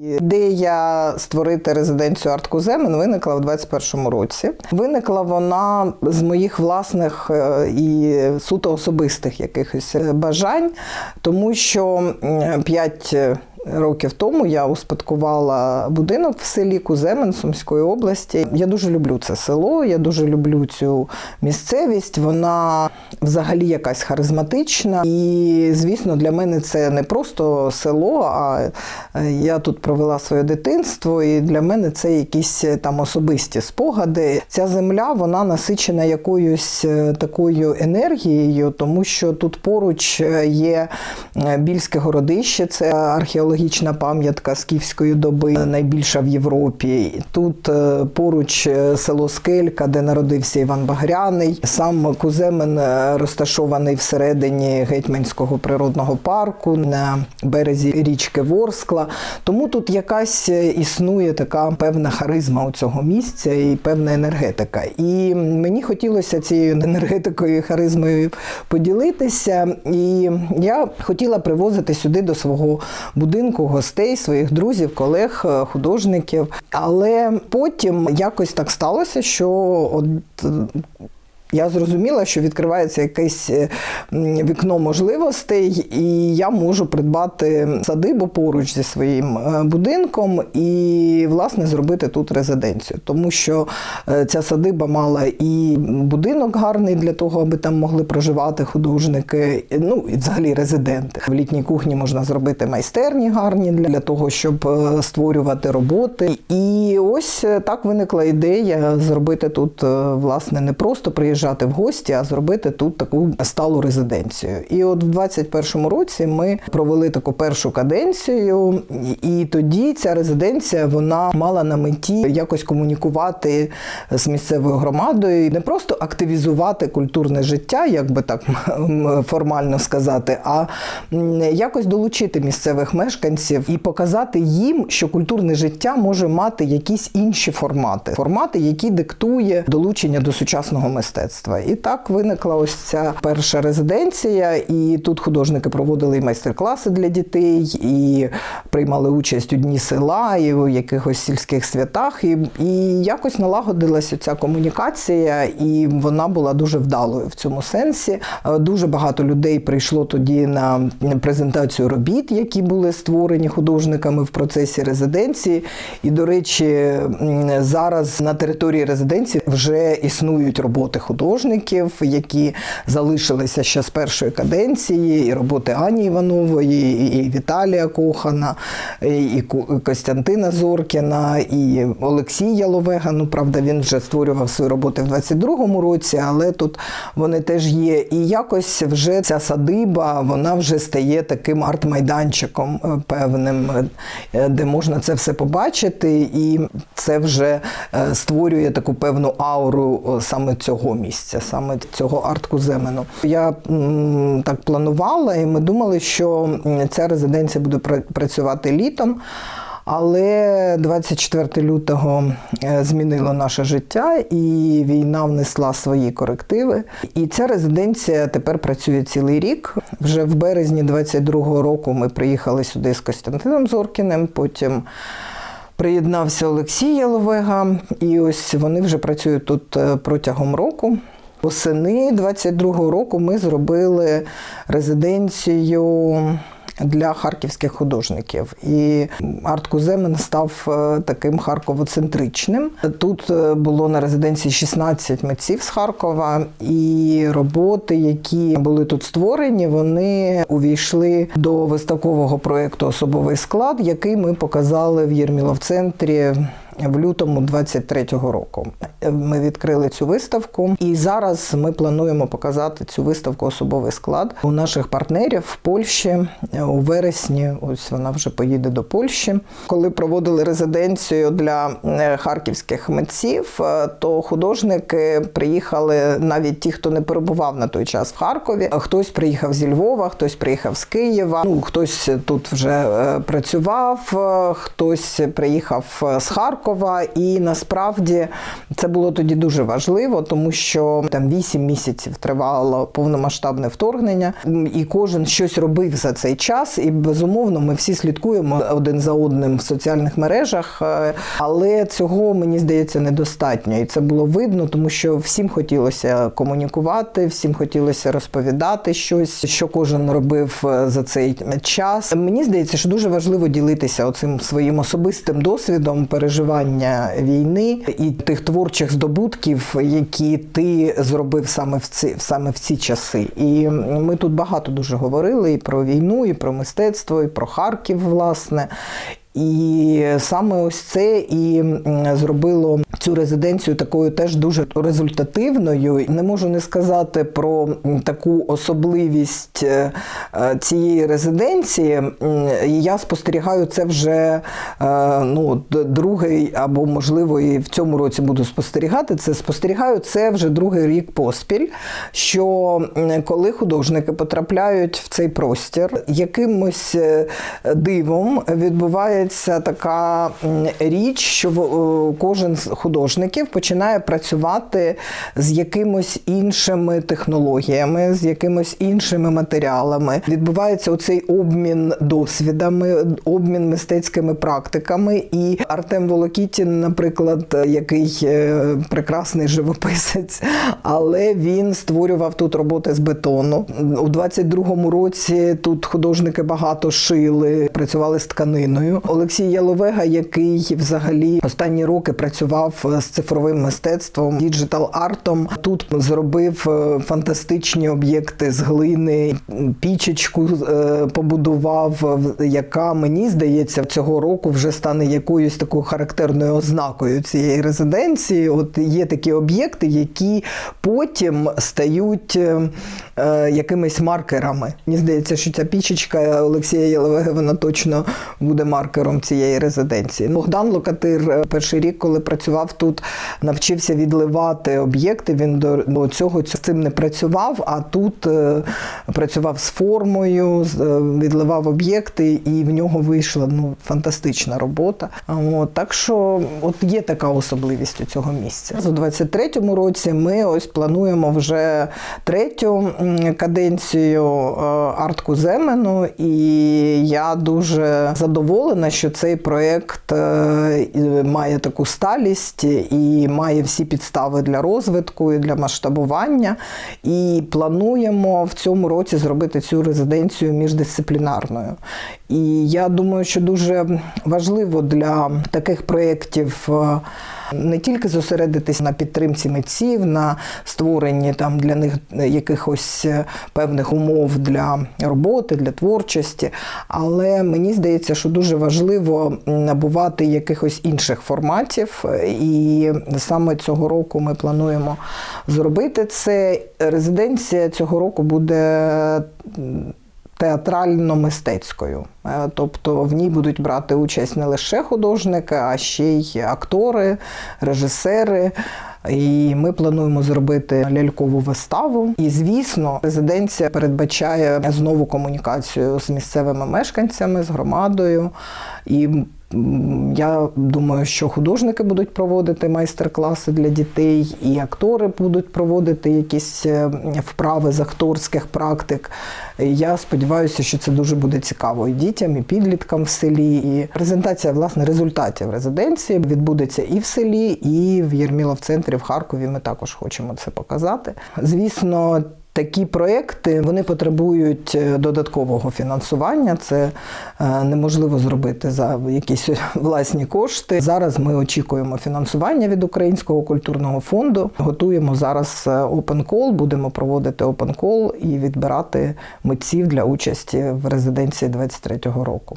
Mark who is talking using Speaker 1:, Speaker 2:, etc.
Speaker 1: Ідея створити резиденцію арт-куземен виникла в 21-му році. Виникла вона з моїх власних е, і суто особистих якихось е, бажань, тому що 5 Років тому я успадкувала будинок в селі Куземен Сумської області. Я дуже люблю це село, я дуже люблю цю місцевість. Вона взагалі якась харизматична. І, звісно, для мене це не просто село, а е, я тут провела своє дитинство, і для мене це якісь е, там особисті спогади. Ця земля вона насичена якоюсь е, такою енергією, тому що тут поруч є більське городище, це археологічна пам'ятка скіфської доби, найбільша в Європі. Тут е, поруч е, село Скелька, де народився Іван Багряний. Сам Куземен е, розташований всередині гетьманського природного парку на березі річки Ворскла. Тому тут якась існує така певна харизма у цього місця і певна енергетика. І мені хотілося цією енергетикою і харизмою поділитися. І я хотіла привозити сюди до свого будинку гостей, своїх друзів, колег, е, художників. Але потім якось так сталося, що от я зрозуміла, що відкривається якесь е, вікно можливостей, і я можу придбати садибу поруч зі своїм е, будинком і, власне, зробити тут резиденцію. Тому що е, ця садиба мала і будинок гарний для того, аби там могли проживати художники, ну і взагалі резиденти. В літній кухні можна зробити майстерні гарні для того, щоб створювати роботи. І ось так виникла ідея зробити тут, власне, не просто приїжджати в гості, а зробити тут таку сталу резиденцію. І от в 21-му році ми провели таку першу каденцію, і тоді ця резиденція вона мала на меті якось комунікувати з місцевою громадою, не просто активізувати культурне життя, як би так формально сказати, а якось долучити місцевих мешканців і показати їм, що культурне життя може мати якісь інші формати, формати, які диктує долучення до сучасного мистецтва. І так виникла ось ця перша резиденція, і тут художники проводили і майстер-класи для дітей, і приймали участь у дні села, і у якихось сільських святах. І, і якось налагодилася ця комунікація, і вона була дуже вдалою в цьому сенсі. Е, Дуже багато людей прийшло тоді на презентацію робіт, які були створені художниками в процесі резиденції. І, до речі, зараз на території резиденції вже існують роботи художників, які залишилися ще з першої каденції, і роботи Ані Іванової, і Віталія Кохана, і Костянтина Зоркіна, і Олексія Ловега. Ну, правда, він вже створював свої роботи в 22-му році, але тут вони теж є. І якось вже ця садиба, вона вже стає таким арт-майданчиком е, певним, е, де можна це все побачити, і це вже е, створює таку певну ауру саме цього місця, саме цього арт-куземену. Я м, так планувала, і ми думали, що ця резиденція буде пра- працювати літом. Але 24 лютого е, змінило наше життя, і війна внесла свої корективи. І ця резиденція тепер працює цілий рік. Вже в березні 22-го року ми приїхали сюди з Костянтином Зоркіним. Потім приєднався Олексій Яловега, і ось вони вже працюють тут е, протягом року. Восени 22-го року ми зробили резиденцію для харківських художників. І арт-куземен став е, таким харковоцентричним. Тут е, було на резиденції 16 митців з Харкова, і роботи, які були тут створені, вони увійшли до виставкового проєкту Особовий склад, який ми показали в Єрмілов-центрі в лютому 23-го року. Ми відкрили цю виставку, і зараз ми плануємо показати цю виставку особовий склад у наших партнерів в Польщі у вересні. Ось вона вже поїде до Польщі. Коли проводили резиденцію для е, харківських митців, е, то художники приїхали навіть ті, хто не перебував на той час в Харкові. Хтось приїхав зі Львова, хтось приїхав з Києва. Ну хтось тут вже е, працював, хтось приїхав з Харкова. Харкова, і насправді це було тоді дуже важливо, тому що там 8 місяців тривало повномасштабне вторгнення, і кожен щось робив за цей час. І безумовно, ми всі слідкуємо один за одним в соціальних мережах, е, але цього мені здається недостатньо. І це було видно, тому що всім хотілося комунікувати, всім хотілося розповідати щось, що кожен робив е, за цей час. Мені здається, що дуже важливо ділитися оцим своїм особистим досвідом переживання війни і тих творчих здобутків, які ти зробив саме в ці саме в ці часи. І ми тут багато дуже говорили і про війну, і про мистецтво, і про Харків, власне. І саме ось це і зробило цю резиденцію такою теж дуже результативною. Не можу не сказати про таку особливість е, е, цієї резиденції. Я спостерігаю це вже е, ну, другий, або можливо, і в цьому році буду спостерігати. Це спостерігаю це вже другий рік поспіль. Що коли художники потрапляють в цей простір, якимось дивом відбувається така річ, що е, кожен з художників починає працювати з якимось іншими технологіями, з якимось іншими матеріалами. Відбувається оцей обмін досвідами, обмін мистецькими практиками. І Артем Волокітін, наприклад, який е, прекрасний живописець, але він створював тут роботи з бетону. У 22-му році тут художники багато шили, працювали з тканиною. Олексій Яловега, який взагалі останні роки працював з цифровим мистецтвом, діджитал-артом, тут зробив е, фантастичні об'єкти з глини, пічечку е, побудував, яка мені здається цього року вже стане якоюсь такою характерною ознакою цієї резиденції. От є такі об'єкти, які потім стають е, е, якимись маркерами. Мені здається, що ця пічечка Олексія Єлевеги, вона точно буде маркером цієї резиденції. Богдан Локатир е, перший рік, коли працював тут, навчився відливати об'єкти. Він до, цього з цим не працював, а тут е, працював з формою, е, відливав об'єкти, і в нього вийшла ну, фантастична робота. От, так що от є така особливість у цього місця. У 23-му році ми ось плануємо вже третю каденцію артку Земену, і я дуже задоволена, що цей проєкт е, має таку сталість і має всі підстави для розвитку і для масштабування. І плануємо в цьому році зробити цю резиденцію міждисциплінарною. І я думаю, що дуже важливо для таких проєктів. Не тільки зосередитись на підтримці митців, на створенні там для них якихось е, певних умов для роботи, для творчості. Але мені здається, що дуже важливо набувати якихось інших форматів. І саме цього року ми плануємо зробити це. Резиденція цього року буде театрально-мистецькою. Е, Тобто в ній будуть брати участь не лише художники, а ще й актори, режисери. І ми плануємо зробити лялькову виставу. І звісно, резиденція передбачає знову комунікацію з місцевими мешканцями, з громадою. І я думаю, що художники будуть проводити майстер-класи для дітей, і актори будуть проводити якісь е, вправи з акторських практик. Я сподіваюся, що це дуже буде цікаво і дітям, і підліткам в селі. І презентація власне результатів резиденції відбудеться і в селі, і в Єрмілов центрі в Харкові. Ми також хочемо це показати. Звісно. Такі проекти вони потребують е, додаткового фінансування. Це е, неможливо зробити за якісь власні кошти. Зараз ми очікуємо фінансування від Українського культурного фонду. Готуємо зараз е, open call, будемо проводити open call і відбирати митців для участі в резиденції 23-го року.